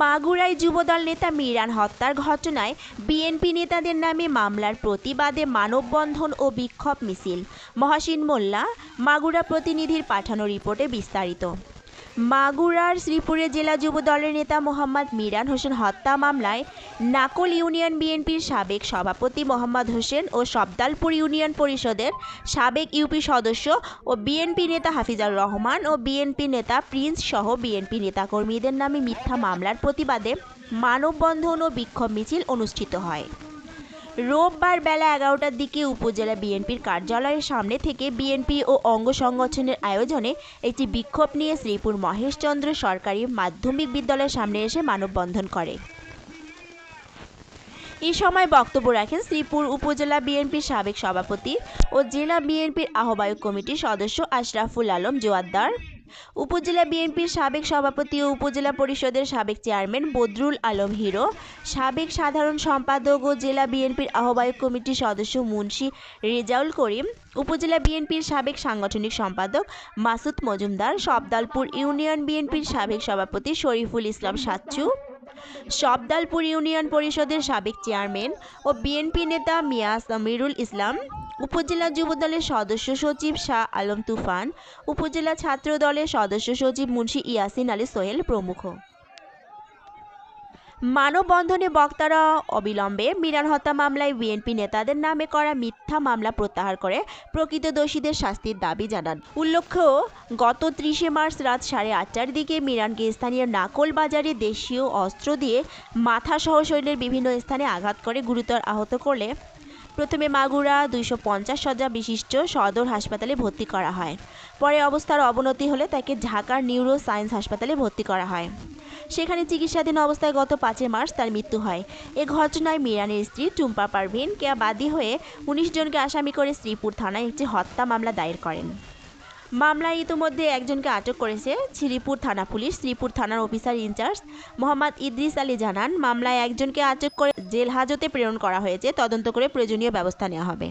মাগুরায় যুবদল নেতা মিরান হত্যার ঘটনায় বিএনপি নেতাদের নামে মামলার প্রতিবাদে মানববন্ধন ও বিক্ষোভ মিছিল। মহাসিন মোল্লা, মাগুরা প্রতিনিধির পাঠানো রিপোর্টে বিস্তারিত। মাগুরার শ্রীপুরে জেলা যুবদলের নেতা মোহাম্মদ মিরান হোসেন হত্যা মামলায় নাকল ইউনিয়ন বিএনপির সাবেক সভাপতি মোহাম্মদ হোসেন ও সবদালপুর ইউনিয়ন পরিষদের সাবেক ইউপি সদস্য ও বিএনপি নেতা হাফিজার রহমান ও বিএনপি নেতা প্রিন্স সহ বিএনপি নেতাকর্মীদের নামে মিথ্যা মামলার প্রতিবাদে মানববন্ধন ও বিক্ষোভ মিছিল অনুষ্ঠিত হয়। রোববার বেলা এগারোটার দিকে উপজেলা বিএনপির কার্যালয়ের সামনে থেকে বিএনপি ও অঙ্গ সংগঠনের আয়োজনে একটি বিক্ষোভ নিয়ে শ্রীপুর মহেশচন্দ্র সরকারি মাধ্যমিক বিদ্যালয়ের সামনে এসে মানববন্ধন করে। এই সময় বক্তব্য রাখেন শ্রীপুর উপজেলা বিএনপির সাবেক সভাপতি ও জেলা বিএনপির আহ্বায়ক কমিটির সদস্য আশরাফুল আলম জোয়াদ্দার। উপজেলা বিএনপির সাবেক সভাপতি ও উপজেলা পরিষদের সাবেক চেয়ারম্যান বদরুল আলম হিরো, সাবেক সাধারণ সম্পাদক ও জেলা বিএনপির আহ্বায়ক কমিটির সদস্য মুন্সী রেজাউল করিম, উপজেলা বিএনপির সাবেক সাংগঠনিক সম্পাদক মাসুদ মজুমদার, সবদালপুর ইউনিয়ন বিএনপির সাবেক সভাপতি শরীফুল ইসলাম সাচ্চু। সবদালপুর ইউনিয়ন পরিষদের সাবেক চেয়ারম্যান ও বিএনপি নেতা মিয়া সামিরুল ইসলাম, উপজেলা যুবদলের সদস্য সচিব শাহ আলম তুফান, উপজেলা ছাত্রদলের সদস্য সচিব মুন্সি ইয়াসিন আলী সোহেল প্রমুখ। মানববন্ধনে বক্তারা অবিলম্বে মিরান হত্যা মামলায় বিএনপি নেতাদের নামে করা মিথ্যা মামলা প্রত্যাহার করে প্রকৃত দোষীদের শাস্তির দাবি জানান। উল্লেখ্য, গত ত্রিশে মার্চ রাত সাড়ে আটটার দিকে মিরানকে স্থানীয় নাকল বাজারে দেশীয় অস্ত্র দিয়ে মাথা সহ শরীরের বিভিন্ন স্থানে আঘাত করে গুরুতর আহত করলে প্রথমে মাগুরা দুইশো পঞ্চাশ শয্যা বিশিষ্ট সদর হাসপাতালে ভর্তি করা হয়। পরে অবস্থার অবনতি হলে তাকে ঢাকার নিউরো সায়েন্স হাসপাতালে ভর্তি করা হয়। সেখানে চিকিৎসাধীন অবস্থায় গত পাঁচই মার্চ তার মৃত্যু হয়। এ ঘটনায় মিরানের স্ত্রী টুম্পা পারভিন কেয়া বাদী হয়ে উনিশ জনকে আসামি করে শ্রীপুর থানায় একটি হত্যা মামলা দায়ের করেন। মামলায় ইতিমধ্যে একজনকে আটক করেছে শ্রীপুর থানা পুলিশ। শ্রীপুর থানার officer in charge Mohammad Idris Ali জানান, মামলায় একজনকে আটক করে জেল হাজতে প্রেরণ করা হয়েছে। তদন্ত করে প্রয়োজনীয় ব্যবস্থা নেওয়া হবে।